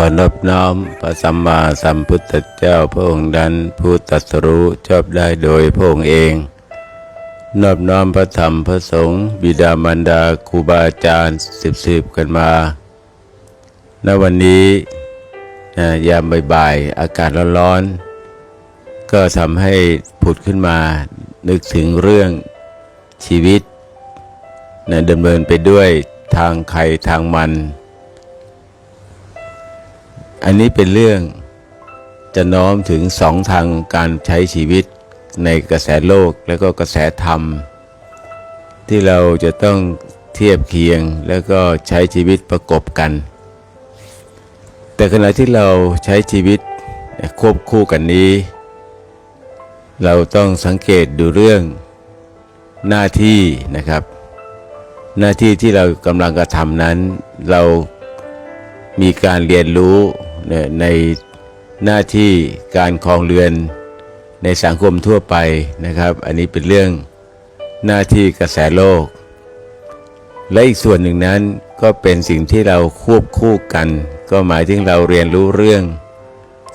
ขอนอบน้อมพระสัมมาสัมพุทธเจ้าพระองค์นั้นผู้ตัสรู้ชอบได้โดยพระองค์เอง นอบน้อมพระธรรมพระสงฆ์บิดามารดาครูบาอาจารย์สืบสืบๆกันมา ณวันนี้ยามบ่ายๆอากาศร้อนๆก็ทำให้ผุดขึ้นมา นึกถึงเรื่องชีวิตนะดำเนินไปด้วยทางใครทางมัน อันนี้เป็นเรื่องจะน้อมถึงสองทางการใช้ชีวิตในกระแสโลกและก็กระแสธรรม ที่เราจะต้องเทียบเคียงแล้วก็ใช้ชีวิตประกบกัน แต่ขณะที่เราใช้ชีวิตควบคู่กันนี้ เราต้องสังเกตดูเรื่องหน้าที่นะครับ หน้าที่ที่เรากำลังกระทำนั้น เรามีการเรียนรู้ ในหน้าที่การครองเรือนในสังคมทั่วไปนะครับ อันนี้เป็นเรื่องหน้าที่กระแสโลก และอีกส่วนหนึ่งนั้นก็เป็นสิ่งที่เราควบคู่กัน ก็หมายถึงเราเรียนรู้เรื่อง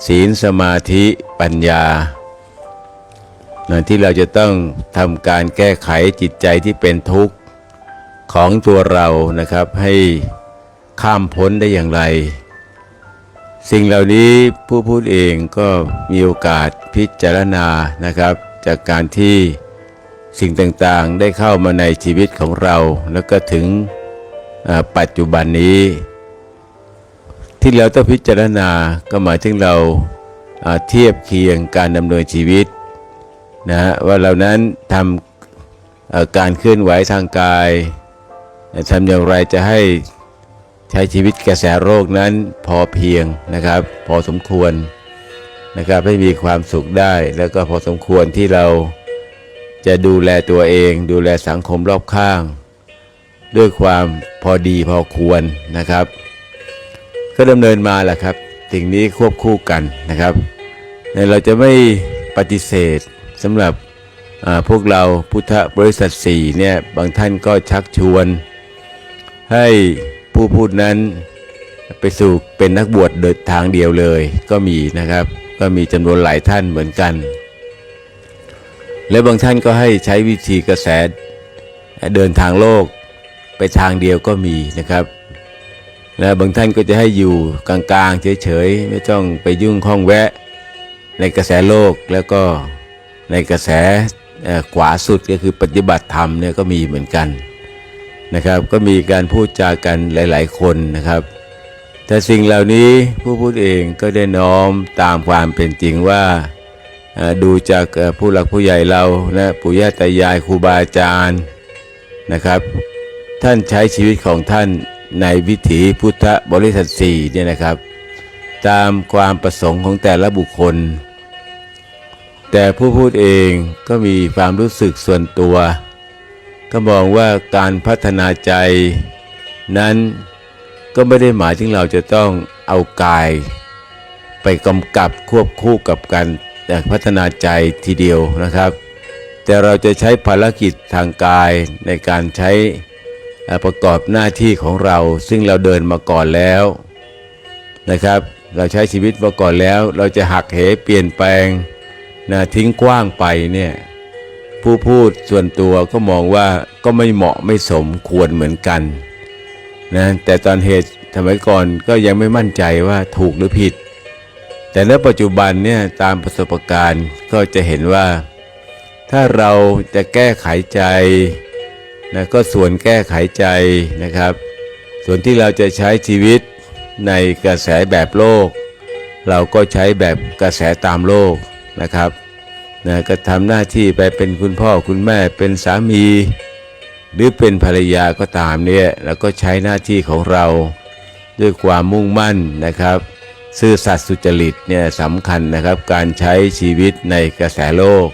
ศีลสมาธิปัญญานที่เราจะต้องทำการแก้ไขจิตใจที่เป็นทุกข์ของตัวเรานะครับให้ข้ามพ้นได้อย่างไร สิ่งเหล่านี้ผู้พูดเองก็มีโอกาสพิจารณานะครับ จากการที่สิ่งต่างๆได้เข้ามาในชีวิตของเรา แล้วก็ถึงปัจจุบันนี้ ที่เราต้องพิจารณาก็หมายถึงเราเทียบเคียงการดำเนินชีวิตนะว่าเรานั้นทำการเคลื่อนไหวทางกายทำอย่างไรจะให้ ใช้ชีวิตกระแสโรคนั้นพอเพียงนะครับ พอสมควรนะครับให้มีความสุขได้ แล้วก็พอสมควรที่เราจะดูแลตัวเอง ดูแลสังคมรอบข้าง ด้วยความพอดีพอควรนะครับ ก็ดำเนินมาแหละครับสิ่งนี้ควบคู่กันนะครับเราจะไม่ปฏิเสธสำหรับพวกเราพุทธบริษัทสี่เนี่ยบางท่านก็ชักชวนให้ ผู้พูดนั้นไปสู่เป็นนักบวชเดินทางเดียวเลยก็มีนะครับ ก็มีจำนวนหลายท่านเหมือนกัน และบางท่านก็ให้ใช้วิธีกระแสเดินทางโลกไปทางเดียวก็มีนะครับและบางท่านก็จะให้อยู่กลางๆเฉยๆไม่ต้องไปยุ่งข้องแวะ ในกระแสโลกแล้วก็ในกระแสขวาสุดก็คือปฏิบัติธรรมเนี่ยก็มีเหมือนกัน นะครับ ก็มีการพูดจากันหลาย ๆ คนนะครับ แต่สิ่งเหล่านี้ผู้พูดเองก็ได้น้อมตามความเป็นจริงว่าดูจากผู้หลักผู้ใหญ่เรานะปู่ย่าตายายครูบาอาจารย์นะครับ ท่านใช้ชีวิตของท่านในวิถีพุทธบริษัทสี่เนี่ยนะครับ ตามความประสงค์ของแต่ละบุคคล แต่ผู้พูดเองก็มีความรู้สึกส่วนตัว ก็มองว่าการพัฒนาใจ นั้นก็ไม่ได้หมายถึงเราจะต้องเอากาย ไปกำกับควบคู่กับการแต่พัฒนาใจทีเดียวนะครับ แต่เราจะใช้ภารกิจทางกายในการใช้ประกอบหน้าที่ของเรา ซึ่งเราเดินมาก่อนแล้วนะครับ เราใช้ชีวิตมาก่อนแล้ว เราจะหักเหเปลี่ยนแปลงนะทิ้งกว้างไปเนี่ย ผู้พูดส่วนตัวก็มองว่าก็ไม่เหมาะไม่สมควรเหมือนกันนะแต่ตอนเหตุสมัยก่อนก็ยังไม่มั่นใจว่าถูกหรือผิด แต่ณปัจจุบันเนี่ยตามประสบการณ์ก็จะเห็นว่า ถ้าเราจะแก้ไขใจนะก็ส่วนแก้ไขใจนะครับ ส่วนที่เราจะใช้ชีวิตในกระแสแบบโลก เราก็ใช้แบบกระแสตามโลกนะครับ นะก็ทำหน้าที่ไปเป็นคุณพ่อคุณแม่เป็นสามี หรือเป็นภรรยาก็ตามเนี่ยแล้วก็ใช้หน้าที่ของเราด้วยความมุ่งมั่นนะครับ ซื่อสัตย์สุจริตเนี่ยสำคัญนะครับ การใช้ชีวิตในกระแสโลก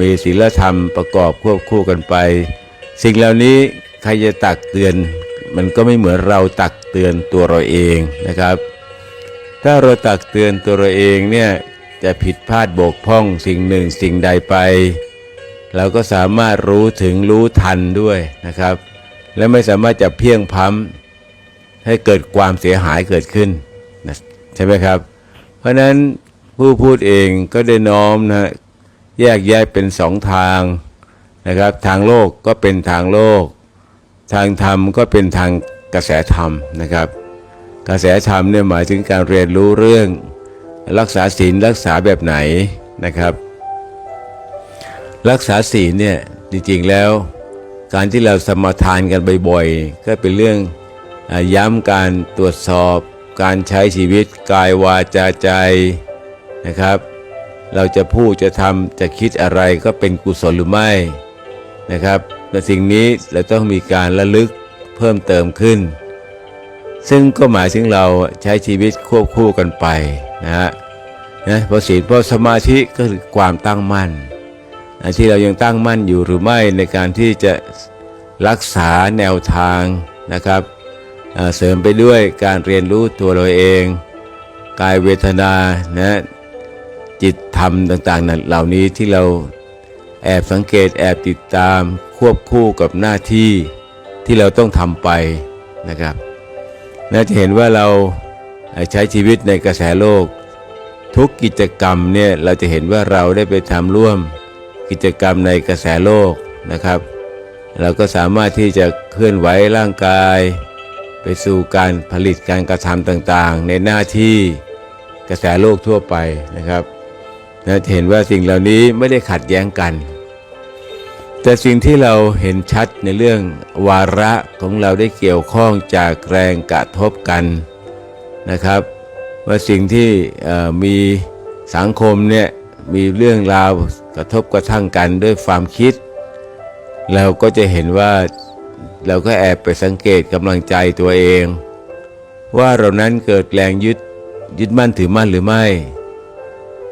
มีศีลธรรมประกอบควบคู่กันไป สิ่งเหล่านี้ใครจะตักเตือน มันก็ไม่เหมือนเราตักเตือนตัวเราเองนะครับ ถ้าเราตักเตือนตัวเราเองเนี่ย จะผิดพลาดบกพร่องสิ่งหนึ่งสิ่งใดไป เราก็สามารถรู้ถึงรู้ทันด้วยนะครับ และไม่สามารถจะเพียงพ้ำให้เกิดความเสียหายเกิดขึ้นนะใช่ไหมครับ เพราะฉะนั้นผู้พูดเองก็ได้น้อมนะแยกแยะเป็นสองทางนะครับ ทางโลกก็เป็นทางโลก ทางธรรมก็เป็นทางกระแสธรรมนะครับ กระแสธรรมเนี่ยหมายถึงการเรียนรู้เรื่อง รักษาศีลรักษาแบบไหนนะครับ รักษาศีลเนี่ยจริงๆแล้ว การที่เราสมาทานกันบ่อยๆ ก็เป็นเรื่องอย้ำการตรวจสอบ การใช้ชีวิตกายวาจาใจนะครับ เราจะพูดจะทำจะคิดอะไรก็เป็นกุศลหรือไม่นะครับแต่สิ่งนี้เราต้องมีการระลึกเพิ่มเติมขึ้น ซึ่งก็หมายถึงเราใช้ชีวิตควบคู่กันไป นะฮะนะเพราะศีลเพราะสมาธิก็คือความตั้งมั่นนะที่เรายังตั้งมั่นอยู่หรือไม่ในการที่จะรักษาแนวทางนะครับเสริมไปด้วยการเรียนรู้ตัวเราเอง กายเวทนานะจิตธรรมต่างๆเหล่านี้ที่เราแอบสังเกตแอบติดตามควบคู่กับหน้าที่ที่เราต้องทำไปนะครับน่าจะเห็นว่าเรา ใช้ชีวิตในกระแสโลก ทุกกิจกรรมเนี่ยเราจะเห็นว่าเราได้ไปทำร่วมกิจกรรมในกระแสโลกนะครับ เราก็สามารถที่จะเคลื่อนไหวร่างกาย ไปสู่การผลิตการกระทำต่างๆ ในหน้าที่กระแสโลกทั่วไปนะครับนะจะเห็นว่าสิ่งเหล่านี้ไม่ได้ขัดแย้งกัน แต่สิ่งที่เราเห็นชัดในเรื่องวาระของเราได้เกี่ยวข้องจากแรงกระทบกัน นะครับ ว่าสิ่งที่มีสังคมเนี่ยมีเรื่องราวกระทบกระทั่งกันด้วยความคิด เราก็จะเห็นว่าเราก็แอบไปสังเกตกำลังใจตัวเอง ว่าเรานั้นเกิดแรงยึดยึดมั่นถือมั่นหรือไม่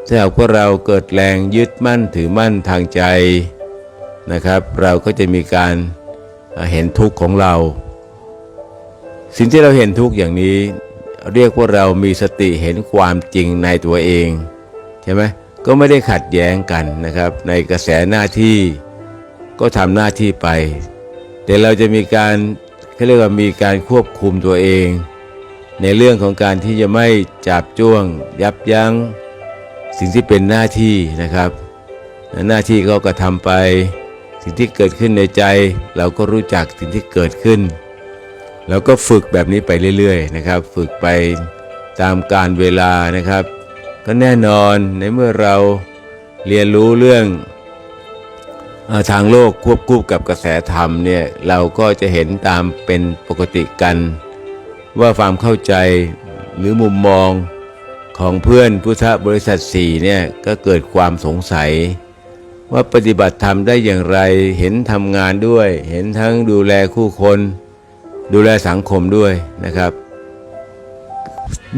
ถ้าหากว่าเราเกิดแรงยึดมั่นถือมั่นทางใจนะครับ เราก็จะมีการเห็นทุกข์ของเรา สิ่งที่เราเห็นทุกข์อย่างนี้ เรียกว่าเรามีสติเห็นความจริงในตัวเองใช่ไหมก็ไม่ได้ขัดแย้งกันนะครับ ในกระแสหน้าที่ก็ทำหน้าที่ไป แต่เราจะมีการเขาเรียกว่ามีการควบคุมตัวเอง ในเรื่องของการที่จะไม่จับจ้วง ยับยั้งสิ่งที่เป็นหน้าที่นะครับ หน้าที่ก็กระทำไป สิ่งที่เกิดขึ้นในใจ เราก็รู้จักสิ่งที่เกิดขึ้น แล้วก็ฝึกแบบนี้ไปเรื่อยๆนะครับ ฝึกไปตามการเวลานะครับ ก็แน่นอนในเมื่อเราเรียนรู้เรื่องทางโลกควบคู่กับกระแสธรรมเนี่ยเราก็จะเห็นตามเป็นปกติกัน ว่าความเข้าใจหรือมุมมองของเพื่อนพุทธบริษัทสี่เนี่ยก็เกิดความสงสัย ว่าปฏิบัติธรรมได้อย่างไร เห็นทำงานด้วย เห็นทั้งดูแลคู่คน ดูแลสังคมด้วยนะครับ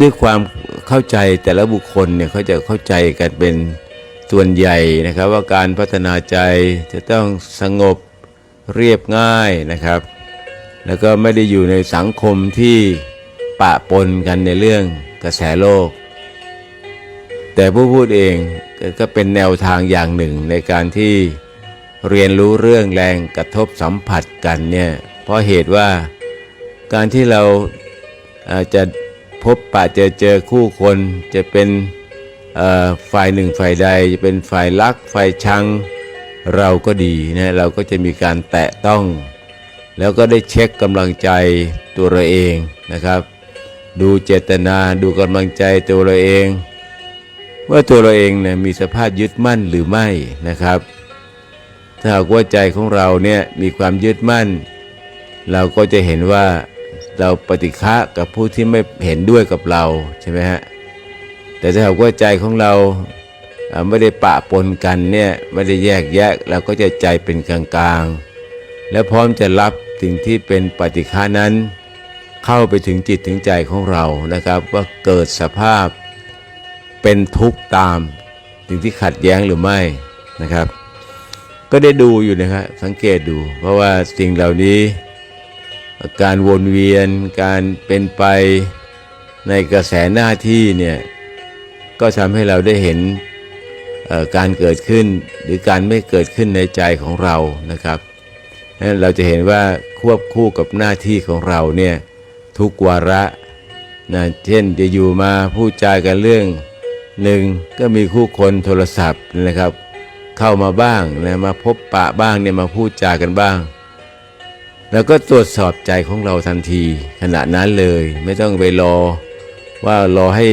ด้วยความเข้าใจแต่ละบุคคลเนี่ยเขาจะเข้าใจกันเป็นส่วนใหญ่นะครับ ว่าการพัฒนาใจจะต้องสงบเรียบง่ายนะครับ แล้วก็ไม่ได้อยู่ในสังคมที่ปะปนกันในเรื่องกระแสโลก แต่ผู้พูดเองก็เป็นแนวทางอย่างหนึ่งในการที่เรียนรู้เรื่องแรงกระทบสัมผัสกันเนี่ยเพราะเหตุว่า การที่เราจะพบปะเจอเจอคู่คนจะเป็นฝ่ายหนึ่งฝ่ายใด จะเป็นฝ่ายรักฝ่ายชังเราก็ดีนะเราก็จะมีการแตะต้อง แล้วก็ได้เช็คกำลังใจตัวเราเองนะครับ ดูเจตนาดูกำลังใจตัวเราเอง ว่าตัวเราเองเนี่ยมีสภาพยึดมั่นหรือไม่นะครับ ถ้าหากว่าใจของเราเนี่ยมีความยึดมั่น เราก็จะเห็นว่า เราปฏิฆะกับผู้ที่ไม่เห็นด้วยกับเราใช่ไหมฮะแต่ถ้าหากว่าใจของเราไม่ได้ปะปนกันเนี่ยไม่ได้แยกแยะเราก็จะใจเป็นกลางๆ และพร้อมจะรับสิ่งที่เป็นปฏิฆานั้น เข้าไปถึงจิตถึงใจของเรานะครับ ว่าเกิดสภาพเป็นทุกข์ตามสิ่งที่ขัดแย้งหรือไม่นะครับ ก็ได้ดูอยู่นะครับสังเกตดู เพราะว่าสิ่งเหล่านี้ การวนเวียนการเป็นไปในกระแสหน้าที่เนี่ยก็ทำให้เราได้เห็นการเกิดขึ้นหรือการไม่เกิดขึ้นในใจของเรานะครับนั้นเราจะเห็นว่าควบคู่กับหน้าที่ของเราเนี่ยทุกวาระนะเช่นจะอยู่มาพูดจากันเรื่องหนึ่งก็มีคู่คนโทรศัพท์นะครับ เข้ามาบ้างนะมาพบปะบ้างเนี่ยมาพูดจากันบ้าง แล้วก็ตรวจสอบใจของเราทันที ขณะนั้นเลยไม่ต้องไปรอ ว่ารอให้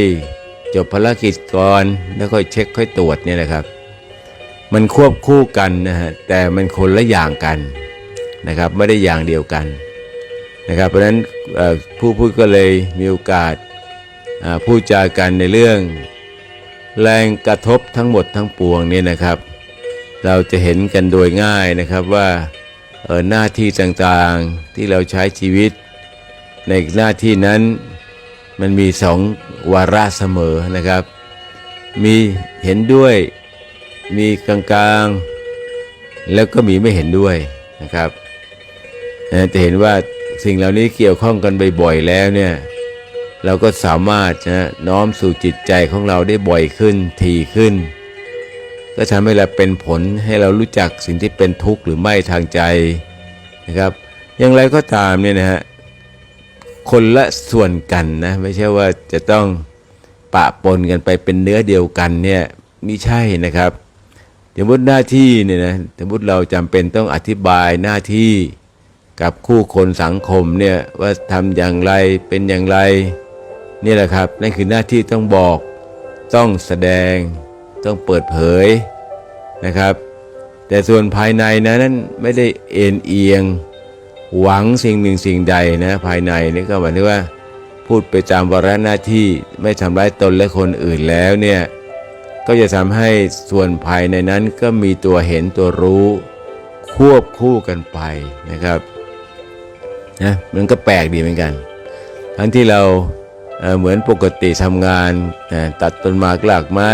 จบภารกิจก่อนแล้วค่อยเช็คค่อยตรวจเนี่ยนะครับ มันควบคู่กันนะฮะแต่มันคนละอย่างกันนะครับ ไม่ได้อย่างเดียวกันนะครับ เพราะฉะนั้นผู้พูดก็เลยมีโอกาสพูดจากันในเรื่อง แรงกระทบทั้งหมดทั้งปวงเนี่ยนะครับ เราจะเห็นกันโดยง่ายนะครับว่า หน้าที่ต่างๆที่เราใช้ชีวิต ในหน้าที่นั้นมันมีสองวาระเสมอนะครับ มีเห็นด้วยมีกลางๆ แล้วก็มีไม่เห็นด้วยนะครับจะเห็นว่าสิ่งเหล่านี้เกี่ยวข้องกันบ่อยๆแล้วเนี่ยเราก็สามารถนะน้อมสู่จิตใจของเราได้บ่อยขึ้นถี่ขึ้น ก็ทำให้เราเป็นผลให้เรารู้จักสิ่งที่เป็นทุกข์หรือไม่ทางใจนะครับ อย่างไรก็ตามเนี่ยนะฮะคนละส่วนกันนะไม่ใช่ว่าจะต้องปะปนกันไปเป็นเนื้อเดียวกันเนี่ยไม่ใช่นะครับสมมติหน้าที่เนี่ยนะสมมติเราจำเป็นต้องอธิบายหน้าที่กับคู่คนสังคมเนี่ยว่าทำอย่างไรเป็นอย่างไรนี่แหละครับนั่นคือหน้าที่ต้องบอกต้องแสดง ต้องเปิดเผยนะครับ แต่ส่วนภายในนะนั้นไม่ได้เอ็นเอียง หวังสิ่งหนึ่งสิ่งใดนะภายในนี่ก็หมายถึงว่า พูดไปตามวาระหน้าที่ไม่ทำร้ายตนและคนอื่นแล้วเนี่ยก็จะทำให้ส่วนภายในนั้นก็มีตัวเห็นตัวรู้ ควบคู่กันไปนะครับนะมันก็แปลกดีเหมือนกัน ทั้งที่เราเเหมือนปกติทำงานตัดต้นไม้กลากไม้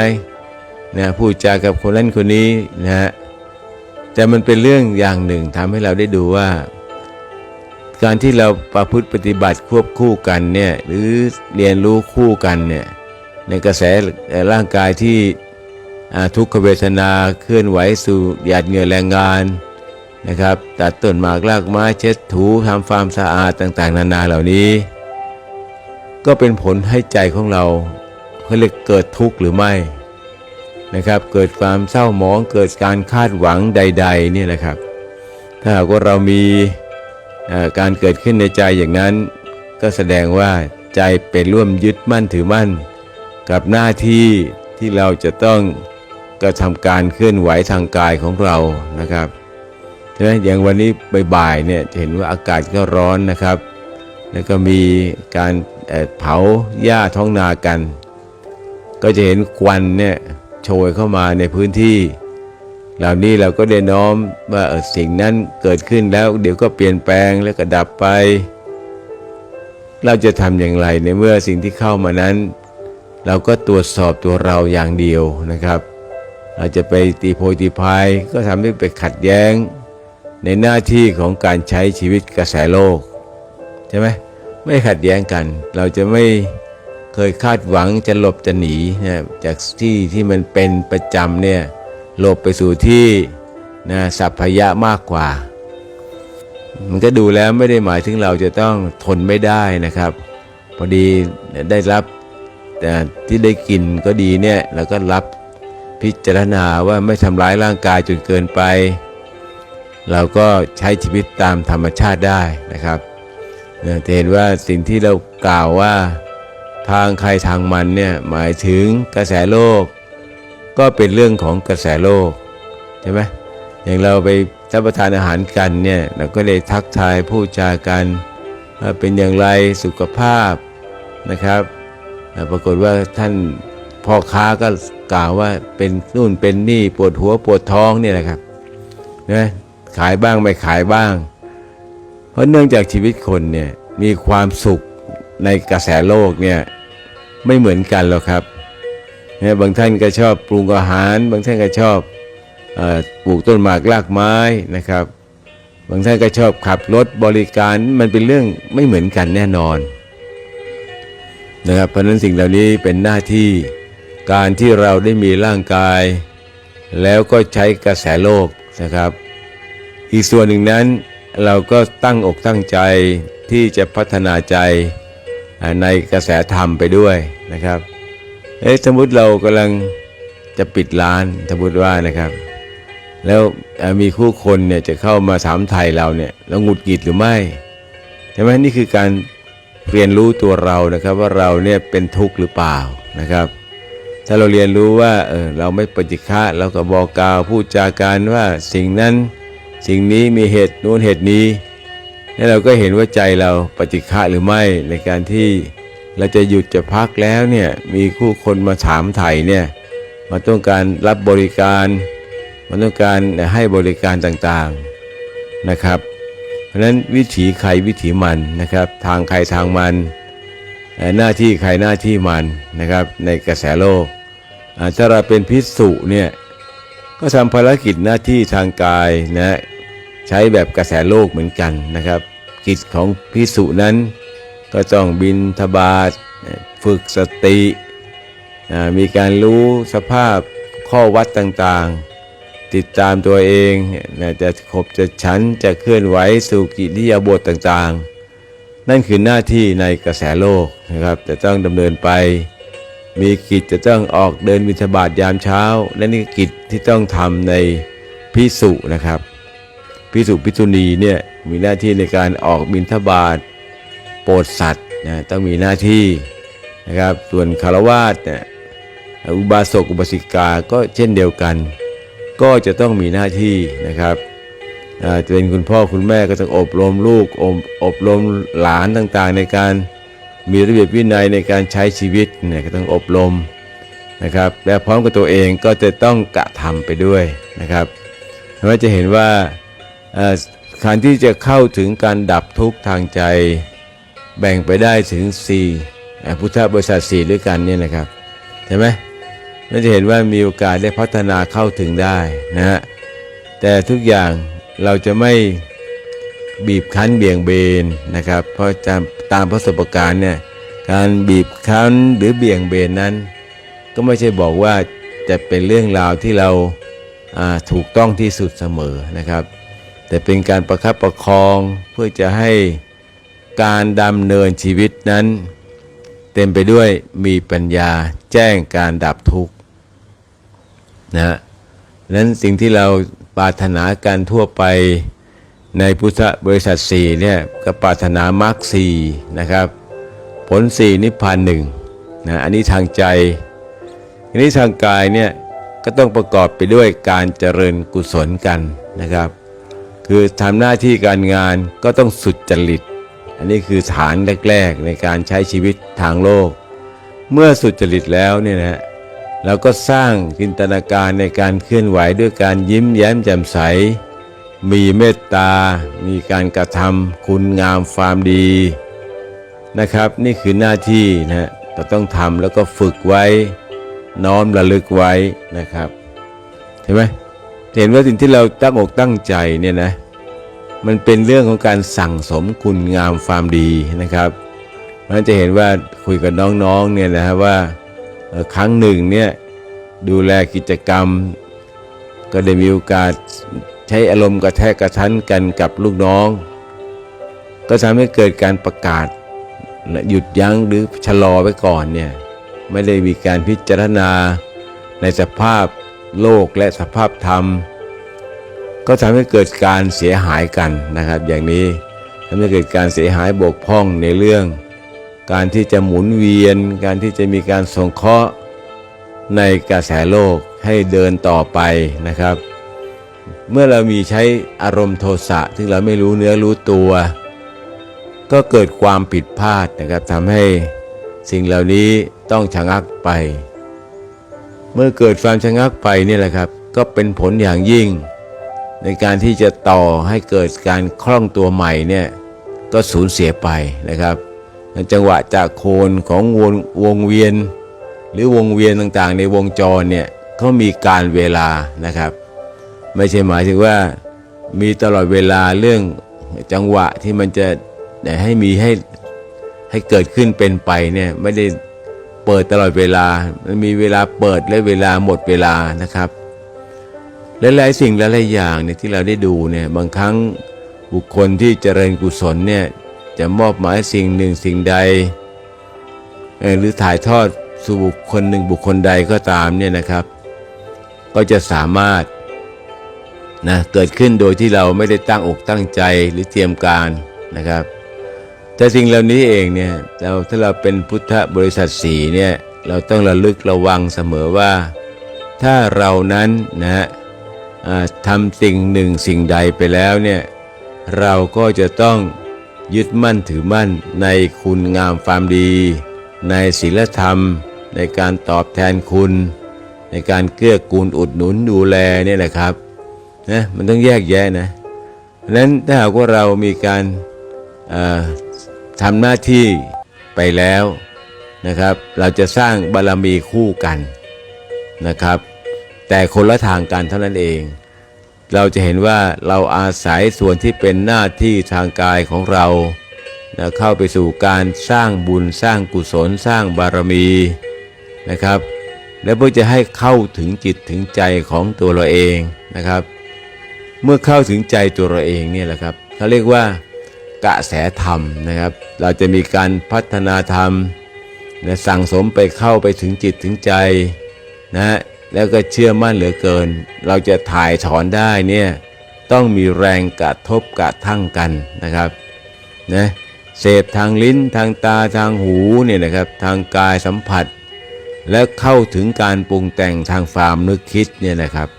นะพูดจากับคนนั้นคนนี้นะฮะแต่มันเป็นเรื่องอย่างหนึ่งทำให้เราได้ดูว่า การที่เราประพฤติปฏิบัติควบคู่กันเนี่ยหรือเรียนรู้คู่กันเนี่ยในกระแสร่างกายที่ทุกขเวทนาเคลื่อนไหวสู่หยาดเหงื่อแรงงานนะครับตัดต้นหมากรากไม้เช็ดถูทำความสะอาดต่างๆ นานาเหล่านี้ ก็เป็นผลให้ใจของเราเขาเรียกเกิดทุกข์หรือไม่ นะครับ เกิดความเศร้าหมองเกิดการคาดหวังใดๆนี่ยนะครับ ถ้าหากว่าเรามีการเกิดขึ้นในใจอย่างนั้น ก็แสดงว่าใจเป็นร่วมยึดมั่นถือมั่น กับหน้าที่ที่เราจะต้องกระทำการเคลื่อนไหวทางกายของเรานะครับใช่ไหมอย่างวันนี้บ่ายๆเนี่ยจะเห็นว่าอากาศก็ร้อนนะครับ แล้วก็มีการเผาหญ้าท้องนากัน ก็จะเห็นควันเนี่ย โชยเข้ามาในพื้นที่ เหล่านี้เราก็ได้น้อมว่าสิ่งนั้นเกิดขึ้นแล้ว เดี๋ยวก็เปลี่ยนแปลงแล้วก็ดับไป เราจะทำอย่างไรในเมื่อสิ่งที่เข้ามานั้น เราก็ตรวจสอบตัวเราอย่างเดียวนะครับ เราจะไปตีโพยตีพายก็ทำให้ไปขัดแย้ง ในหน้าที่ของการใช้ชีวิตกระแสโลกใช่ไหมไม่ขัดแย้งกัน เราจะไม่ เคยคาดหวังจะหลบจะหนีนะจากที่ที่มันเป็นประจำเนี่ยหลบไปสู่ที่นะสัพพยะมากกว่า มันก็ดูแล้วไม่ได้หมายถึงเราจะต้องทนไม่ได้นะครับ พอดีได้รับแต่ที่ได้กินก็ดีเนี่ยเราก็รับพิจารณาว่าไม่ทำร้ายร่างกายจนเกินไป เราก็ใช้ชีวิตตามธรรมชาติได้นะครับจะเห็นว่าสิ่งที่เรากล่าวว่า ทางใครทางมันเนี่ยหมายถึงกระแสโลก ก็เป็นเรื่องของกระแสโลกใช่ไหมอย่างเราไปรับประทานอาหารกันเนี่ยเราก็เลยทักทายพูดจากันว่าเป็นอย่างไรสุขภาพนะครับปรากฏว่าท่านพ่อค้าก็กล่าวว่าเป็นนู่นเป็นนี่ปวดหัวปวดท้องเนี่ยนะครับนะขายบ้างไม่ขายบ้าง เพราะเนื่องจากชีวิตคนเนี่ยมีความสุข ในกระแสโลกเนี่ยไม่เหมือนกันหรอกครับนีบางท่านก็ชอบปรุงอาหาร บางท่านก็ชอบปลูกต้นหมากรากไม้นะครับ บางท่านก็ชอบขับรถบริการมันเป็นเรื่องไม่เหมือนกันแน่นอนนะครับเพราะนั้นสิ่งเหล่านี้เป็นหน้าที่การที่เราได้มีร่างกาย แล้วก็ใช้กระแสโลกนะครับ อีกส่วนหนึ่งนั้นเราก็ตั้งอกตั้งใจที่จะพัฒนาใจ ในกระแสธรรมไปด้วยนะครับ เอ๊ะสมมติเรากำลังจะปิดร้านสมมติว่านะครับ แล้วมีคู่คนเนี่ยจะเข้ามาถามไทยเราเนี่ยเราหงุดหงิดหรือไม่ใช่ไหมนี่คือการเรียนรู้ตัวเรานะครับว่าเราเนี่ยเป็นทุกข์หรือเปล่านะครับ ถ้าเราเรียนรู้ว่าเออเราไม่ปฏิฆะเราก็บอกกล่าวพูดจากันว่าสิ่งนั้นสิ่งนี้มีเหตุนู้นเหตุนี้ แล้วเราก็เห็นว่าใจเราปฏิฆะหรือไม่ในการที่เราจะหยุดจะพักแล้วเนี่ยมีคู่คนมาถามไถ่เนี่ยมาต้องการรับบริการมันต้องการให้บริการต่างๆนะครับ เพราะฉะนั้นวิถีใครวิถีมันนะครับ ทางใครทางมันหน้าที่ใครหน้าที่มันนะครับ ในกระแสโลกถ้าเราเป็นพิสุเนี่ยก็ทำภารกิจหน้าที่ทางกายนะ ใช้แบบกระแสโลกเหมือนกันนะครับ กิจของพิสุนั้น ก็ต้องบินทบาทฝึกสติ มีการรู้สภาพข้อวัดต่างๆ ติดตามตัวเองจะขบจะฉันจะเคลื่อนไหวสู่กิริยาบทต่างๆ นั่นคือหน้าที่ในกระแสโลกนะครับจะต้องดำเนินไป มีกิจจะต้องออกเดินบิณฑบาตยามเช้า และนี่กิจที่ต้องทำในพิสุนะครับ พิสุพิสุณีเนี่ยมีหน้าที่ในการออกบิณฑบาตโปรดสัตว์นะต้องมีหน้าที่นะครับส่วนคารวาสเนี่ยอุบาสกอุบาสิกาก็เช่นเดียวกัน ก็จะต้องมีหน้าที่นะครับจะเป็นคุณพ่อคุณแม่ก็ต้องอบรมลูกอบอบรมหลานต่างๆ ในการมีระเบียบวินัยในการใช้ชีวิตเนี่ยก็ต้องอบรมนะครับและพร้อมกับตัวเองก็จะต้องกระทำไปด้วยนะครับเพราะจะเห็นว่า การที่จะเข้าถึงการดับทุกข์ทางใจ แบ่งไปได้ถึง4อ่พุทธบริษัท4ด้วยกันเนี่ยนะครับใช่ไหมเราจะเห็นว่ามีโอกาสได้พัฒนาเข้าถึงได้นะฮะแต่ทุกอย่างเราจะไม่บีบคั้นเบี่ยงเบนนะครับ เพราะตามตามประสบการณ์เนี่ยการบีบคั้นหรือเบี่ยงเบนนั้น ก็ไม่ใช่บอกว่าจะเป็นเรื่องราวที่เราถูกต้องที่สุดเสมอนะครับ แต่เป็นการประคับประคองเพื่อจะให้การดำเนินชีวิตนั้น เต็มไปด้วยมีปัญญาแจ้งการดับทุกข์นะฮะนั้นสิ่งที่เราปรารถนากันทั่วไปในพุทธบริษัทสี่เนี่ยก็ปรารถนามรรคสี่นะครับ ผลสี่นิพพานหนึ่งนะอันนี้ทางใจอันนี้ทางกายเนี่ยก็ต้องประกอบไปด้วยการเจริญกุศลกันนะครับ คือทำหน้าที่การงานก็ต้องสุดจริต อันนี้คือฐานแรกๆในการใช้ชีวิตทางโลก เมื่อสุดจริตแล้วเนี่ยนะฮะเราก็สร้างจินตนาการในการเคลื่อนไหวด้วยการยิ้มแย้มแจ่มใส มีเมตตา มีการกระทำคุณงามความดีนะครับ นี่คือหน้าที่นะฮะเราต้องทำแล้วก็ฝึกไว้ น้อมระลึกไว้นะครับ เห็นไหม เห็นว่าสิ่งที่เราตั้งอกตั้งใจเนี่ยนะมันเป็นเรื่องของการสั่งสมคุณงามความดีนะครับเพราะฉะนั้นจะเห็นว่าคุยกับน้องๆเนี่ยนะฮะว่าครั้งหนึ่งเนี่ยดูแลกิจกรรม ก็ได้มีโอกาสใช้อารมณ์กระแทกกระทันกันกับลูกน้อง ก็ทำให้เกิดการประกาศหยุดยั้งหรือชะลอไว้ก่อนเนี่ยไม่ได้มีการพิจารณาในสภาพ โลกและสภาพธรรม ก็ทำให้เกิดการเสียหายกันนะครับ อย่างนี้ทำให้เกิดการเสียหายบกพร่องในเรื่อง การที่จะหมุนเวียน การที่จะมีการสงเคราะห์ในกระแสโลกให้เดินต่อไปนะครับ เมื่อเรามีใช้อารมณ์โทสะที่เราไม่รู้เนื้อรู้ตัว ก็เกิดความผิดพลาดนะครับทำให้สิ่งเหล่านี้ต้องชะงักไป เมื่อเกิดความชะงักไปนี่แหละครับ ก็เป็นผลอย่างยิ่ง ในการที่จะต่อให้เกิดการคล่องตัวใหม่เนี่ยก็สูญเสียไปนะครับ จังหวะจากโคนของวงวงเวียน หรือวงเวียนต่างๆ ในวงจรเนี่ยเขามีการเวลานะครับ ไม่ใช่หมายถึงว่ามีตลอดเวลาเรื่องจังหวะที่มันจะให้มีให้ให้เกิดขึ้นเป็นไปเนี่ยไม่ได้ เปิดตลอดเวลา มันมีเวลาเปิดและเวลาหมดเวลานะครับหลายๆสิ่งหลายๆอย่างเนี่ยที่เราได้ดูเนี่ยบางครั้งบุคคลที่เจริญกุศลเนี่ยจะมอบหมายสิ่งหนึ่งสิ่งใด หรือถ่ายทอดสู่บุคคลหนึ่งบุคคลใดก็ตามเนี่ยนะครับ ก็จะสามารถนะเกิดขึ้นโดยที่เราไม่ได้ตั้งอกตั้งใจหรือเตรียมการนะครับ แต่สิ่งเหล่านี้เองเนี่ยเราถ้าเราเป็นพุทธบริษัทสีเนี่ยเราต้องระลึกระวังเสมอว่า ถ้าเรานั้นนะทำสิ่งหนึ่งสิ่งใดไปแล้วเนี่ยเราก็จะต้องยึดมั่นถือมั่นในคุณงามความดี ในศีลธรรม ในการตอบแทนคุณ ในการเกื้อกูลอุดหนุนดูแลเนี่ยแหละครับนะมันต้องแยกแยะนะเพราะนั้นถ้าหากว่าเรามีการ ทำหน้าที่ไปแล้วนะครับ เราจะสร้างบารมีคู่กันนะครับ แต่คนละทางกันเท่านั้นเอง เราจะเห็นว่าเราอาศัยส่วนที่เป็นหน้าที่ทางกายของเรานะเข้าไปสู่การสร้างบุญสร้างกุศลสร้างบารมีนะครับ และเพื่อจะให้เข้าถึงจิตถึงใจของตัวเราเองนะครับ เมื่อเข้าถึงใจตัวเราเองเนี่ยแหละครับเขาเรียกว่า กระแสธรรมนะครับ เราจะมีการพัฒนาธรรมนะสั่งสมไปเข้าไปถึงจิตถึงใจนะแล้วก็เชื่อมั่นเหลือเกิน เราจะถ่ายถอนได้เนี่ยต้องมีแรงกระทบกระทั่งกันนะครับนะเสพทางลิ้นทางตาทางหูเนี่ยนะครับทางกายสัมผัส และเข้าถึงการปรุงแต่งทางความนึกคิดเนี่ยนะครับ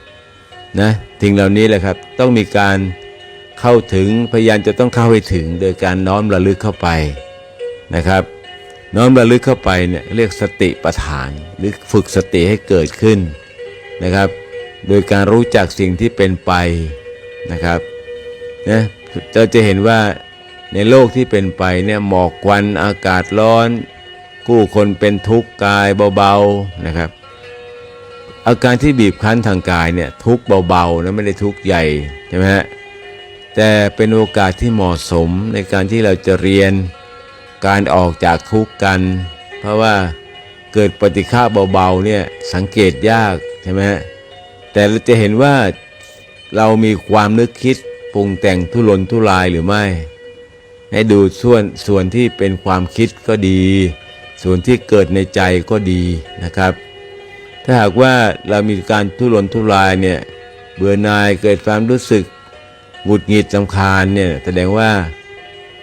นะสิ่งเหล่านี้แหละครับต้องมีการ เข้าถึงพยายามจะต้องเข้าให้ถึงโดยการน้อมระลึกเข้าไปนะครับ น้อมระลึกเข้าไปเนี่ยเรียกสติปัฏฐาน หรือฝึกสติให้เกิดขึ้นนะครับ โดยการรู้จักสิ่งที่เป็นไปนะครับนะเราจะเห็นว่าในโลกที่เป็นไปเนี่ยหมอกควันอากาศร้อน กู้คนเป็นทุกข์กายเบาๆนะครับ อาการที่บีบคั้นทางกายเนี่ยทุกข์เบาๆนะไม่ได้ทุกข์ใหญ่ใช่ไหมฮะ แต่เป็นโอกาสที่เหมาะสมในการที่เราจะเรียนการออกจากทุกข์กัน เพราะว่าเกิดปฏิฆาเบาๆเนี่ยสังเกตยากใช่ไหมแต่เราจะเห็นว่าเรามีความนึกคิดปรุงแต่งทุรนทุรายหรือไม่ ให้ดูส่วนส่วนที่เป็นความคิดก็ดี ส่วนที่เกิดในใจก็ดีนะครับ ถ้าหากว่าเรามีการทุรนทุรายเนี่ยเบื่อหน่ายเกิดความรู้สึก หงุดหงิดลำคาญเนี่ยแสดงว่า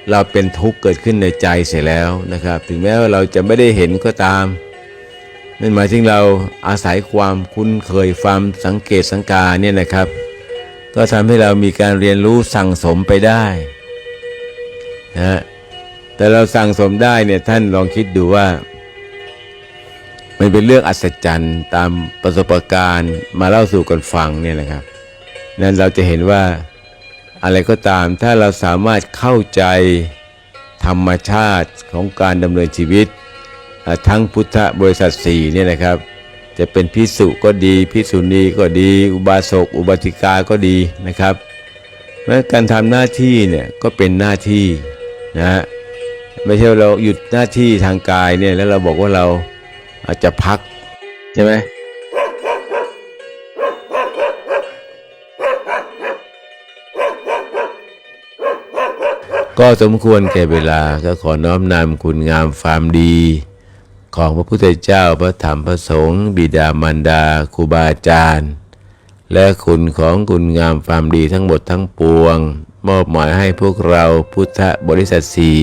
เราเป็นทุกข์เกิดขึ้นในใจเสียแล้วนะครับ ถึงแม้ว่าเราจะไม่ได้เห็นก็ตามนั่นหมายถึงเราอาศัยความคุ้นเคยความสังเกตสังกาเนี่ยนะครับ ก็ทำให้เรามีการเรียนรู้สั่งสมไปได้นะฮะแต่เราสั่งสมได้เนี่ยท่านลองคิดดูว่า มันเป็นเรื่องอัศจรรย์ตามประสบการณ์มาเล่าสู่กันฟังเนี่ยนะครับ นั้นเราจะเห็นว่า อะไรก็ตามถ้าเราสามารถเข้าใจธรรมชาติของการดำเนินชีวิต ทั้งพุทธบริษัทสี่เนี่ยนะครับ จะเป็นพิสุก็ดี พิสุณีก็ดี อุบาสก อุบาสิกาก็ดีนะครับการทำหน้าที่เนี่ยก็เป็นหน้าที่นะฮะไม่ใช่ว่าเราหยุดหน้าที่ทางกายเนี่ยแล้วเราบอกว่าเราอาจจะพักใช่ไหม ก็สมควรแก่เวลาก็ขอน้อมนำคุณงามความดี ของพระพุทธเจ้าพระธรรมพระสงฆ์บิดามารดาครูบาอาจารย์ และคุณของคุณงามความดีทั้งหมดทั้งปวง มอบหมายให้พวกเราพุทธบริษัทสี่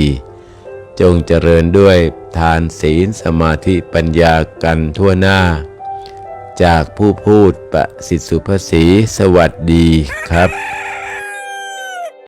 จงเจริญด้วยทานศีลสมาธิปัญญากันทั่วหน้า จากผู้พูดประสิทธิสุภศรีสวัสดีครับ